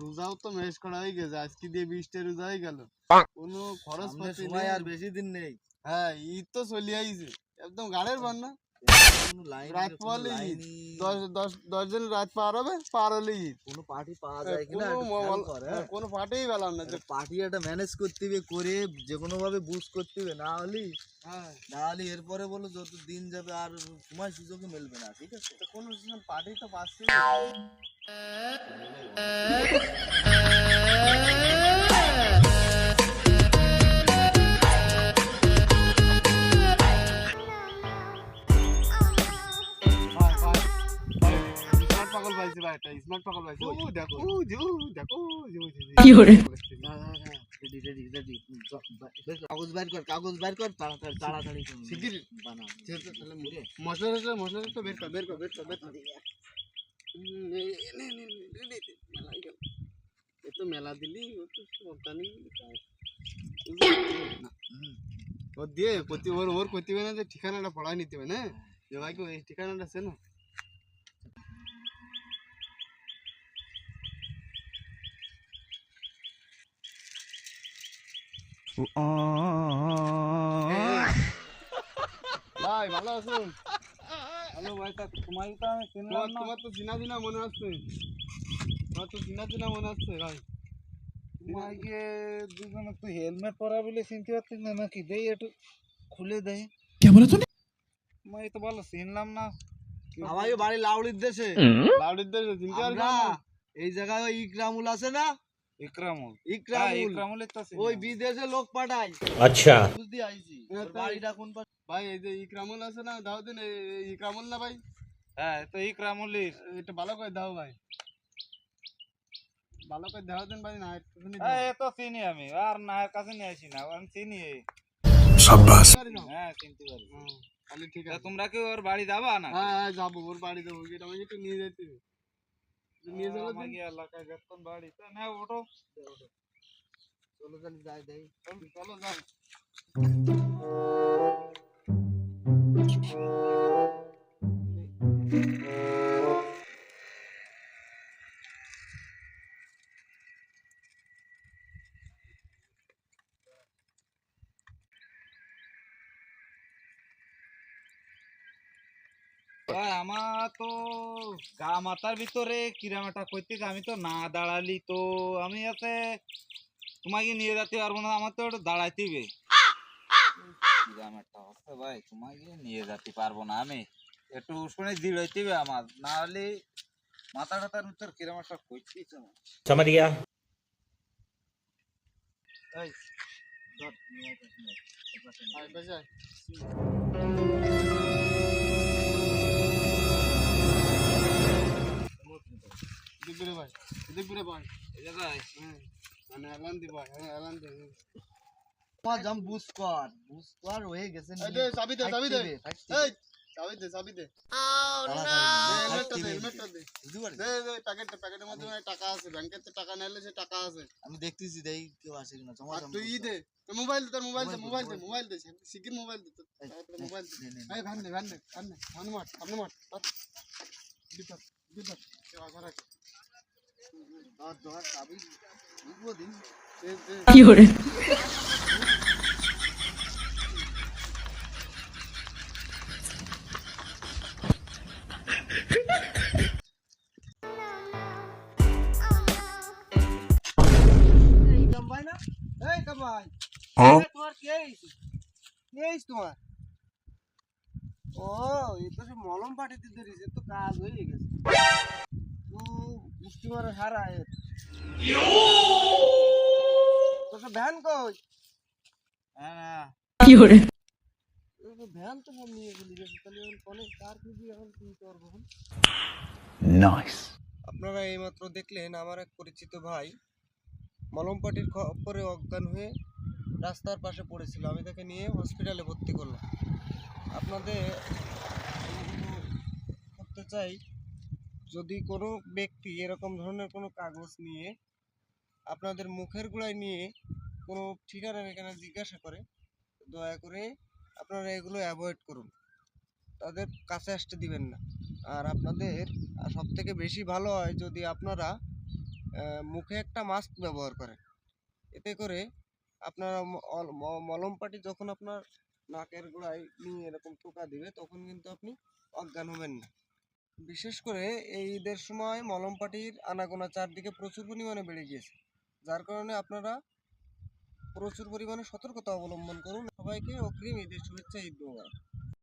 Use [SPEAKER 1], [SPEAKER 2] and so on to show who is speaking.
[SPEAKER 1] রোজাও তো মেস করা হয়ে গেছে আজকে দিয়ে বৃষ্টি রোজা হয়ে গেল। কোন খরচ পাচ্ছি
[SPEAKER 2] আর বেশি দিন নেই।
[SPEAKER 1] হ্যাঁ ঈদ তো চলিয়ে একদম গাড়ের বান্না। রাত
[SPEAKER 2] কোনো
[SPEAKER 1] পোয়ালে ঈদ।
[SPEAKER 2] লাইনই-
[SPEAKER 1] দশ দশ দশ রাত পার হবে পার হলে
[SPEAKER 2] কোনো পার্টি পাওয়া যায় কিনা
[SPEAKER 1] কোনো
[SPEAKER 2] একটু খেয়াল
[SPEAKER 1] মল-
[SPEAKER 2] কর,
[SPEAKER 1] হ্যাঁ,
[SPEAKER 2] হ্যাঁ?
[SPEAKER 1] কোনো পার্টিই পেলাম না যে
[SPEAKER 2] পার্টি একটা ম্যানেজ করতে হবে করে যে কোনো ভাবে বুঝ করতে হবে না হলে
[SPEAKER 1] হ্যাঁ।
[SPEAKER 2] না হলে এরপরে বলো যত দিন যাবে আর সময় সুযোগই মিলবে না ঠিক আছে?
[SPEAKER 1] তো কোনো পার্টি তো পাচ্ছি পাগল smart পাগল। ও, দেখো, ও, দেখো।
[SPEAKER 3] কি
[SPEAKER 2] রেডি রেডি রেডি কাগজ বাইর কর কাগজ বাইর কর তাড়াতাড়ি তাড়াতাড়ি।
[SPEAKER 1] শিগগির।
[SPEAKER 2] বানা
[SPEAKER 1] সে তাহলে মুড়ে। মশলা বের কর বের কর বের কর বের কর। এ তো মেলা দিলি ও তো। ও দিয়ে প্রতি ওর ওর প্রতিবেদনে ঠিকানাটা পড়াই নিতে হবে না যে ভাই ঠিকানাটা আছে না ভাই ভালো আছো হ্যালো ভাই তোমার তো আমি চিনলাম তোমার তো চিনা দিনা মনে হচ্ছে তোমার তো চিনা মনে হচ্ছে ভাই।
[SPEAKER 4] দুজনে হেলমেট বলে চিনতে না নাকি? দেই একটু খুলে
[SPEAKER 3] দেই।
[SPEAKER 4] বলে তো চিনলাম না।
[SPEAKER 2] লাউড়ির
[SPEAKER 1] লাউড়ির
[SPEAKER 2] এই জায়গায় ইকরামুল আছে না?
[SPEAKER 4] ইকরামুল।
[SPEAKER 2] ইকরামুল।
[SPEAKER 1] হ্যাঁ, আচ্ছা।
[SPEAKER 4] হ্যাঁ, ইকরামুল
[SPEAKER 1] ওই
[SPEAKER 4] হ্যাঁ, চিনি আমি আর না কাছে নিয়ে আসি না আমি চিনি শাবাশ চিনতে পারি
[SPEAKER 1] তাহলে ঠিক আছে।
[SPEAKER 4] তোমরা কি ওর বাড়ি যাবা না
[SPEAKER 1] যাব ওর বাড়ি যাব। এটা আমি একটু নিয়ে যেতে নিয়ে যাব দিন।
[SPEAKER 4] আমাকে এলাকায় বেতন বাড়ি তা না ওঠো।
[SPEAKER 2] চলো তাহলে যাই দেই
[SPEAKER 1] চলো যাও
[SPEAKER 4] ভাই আমার তো গা মাথার ভিতরে কিরামাটা করতেছে আমি তো না দাঁড়ালি তো। আমি আছে তোমাকে নিয়ে যেতে পারব না আমার তো একটু দাঁড়াইতেবে কিরামাটা হচ্ছে ভাই তোমাকে নিয়ে যেতে পারব না আমি। একটু শুনে দিল হইতেবে আমার না হলে মাথা টাথার ভিতর কিরামাটা করতেছে আমার।
[SPEAKER 1] গিয়া ঘুরে ভাই এদিক ঘুরে ভাই। হ্যাঁ মানে এলান দি ভাই হ্যাঁ এলান দি।
[SPEAKER 2] জাম বুস কর বুস কর হয়ে গেছে
[SPEAKER 1] এই দে, চাবি দে, চাবি দে। এই চাবি দে চাবি দে। হেলমেটটা দে হেলমেটটা দে দে। দে প্যাকেটটা প্যাকেটের মধ্যে টাকা আছে ব্যাংকের তো টাকা নিলে সে টাকা আছে।
[SPEAKER 2] আমি দেখতেছি দেই কেউ আসে কিনা তোমার
[SPEAKER 1] তুই দে মোবাইল দে তোর মোবাইল দে মোবাইল
[SPEAKER 2] মোবাইল
[SPEAKER 1] দে মোবাইল দে। শিগগির মোবাইল দে তোর মোবাইল দে। এই দে ভ্যান দে ভ্যান মার দিপার দিপার
[SPEAKER 3] কি ওরে
[SPEAKER 1] এই কামাই না এই কামাই
[SPEAKER 3] হ্যাঁ?
[SPEAKER 1] এ, তোমার কে আইছে কে আইছে তোমার ও এই তো সে মলম পাঠিয়ে দিয়েছে তো কাজ হয়ে গেছে তো মুষ্টি মারে হারা এ তো সে ভ্যান কই
[SPEAKER 4] হ্যাঁ
[SPEAKER 3] কি ওরে
[SPEAKER 1] এই তো ভ্যান তো সব নিয়ে চলে গেছে তাহলে এখন কনে কার খুঁজি এখন কিনতে পারবো এখন?
[SPEAKER 3] नाइस
[SPEAKER 1] আপনারা এইমাত্র দেখলেন আমার এক পরিচিত ভাই মলমপাটির পরে অজ্ঞান হয়ে রাস্তার পাশে পড়েছিল আমি তাকে নিয়ে হসপিটালে ভর্তি করলাম আপনাদের করতে চাই
[SPEAKER 5] যদি কোনো ব্যক্তি এরকম ধরনের কোনো কাগজ নিয়ে আপনাদের মুখের গোড়ায় নিয়ে কোনো ঠিকানার এখানে জিজ্ঞাসা করে, দয়া করে আপনারা এগুলো অ্যাভয়েড করুন। তাদের কাছে আসতে দিবেন না। আর আপনাদের সব থেকে বেশি ভালো হয় যদি আপনারা মুখে একটা মাস্ক ব্যবহার করেন। এতে করে আপনারা মলম পাটি যখন আপনার নাকের গোড়ায় নিয়ে এরকম টোকা দিবে, তখন কিন্তু আপনি অজ্ঞান হবেন না। বিশেষ করে এই ঈদের সময় মলম পাটির আনাগোনা চারদিকে প্রচুর পরিমাণে বেড়ে গিয়েছে। যার কারণে আপনারা প্রচুর পরিমাণে সতর্কতা অবলম্বন করুন। সবাইকে অগ্রিম ঈদের শুভেচ্ছা ঈদ মোবারক।